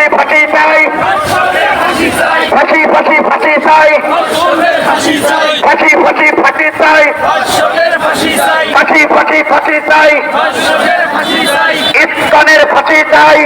ফাঁসি ফাঁসি চাই। ফাঁসি ফাঁসি ফাঁসি চাই। ফাঁসি ফাঁসি ফাঁসি চাই। ফাঁসি ফাঁসি ফাঁসি চাই। ইস্কনের ফাঁসি চাই।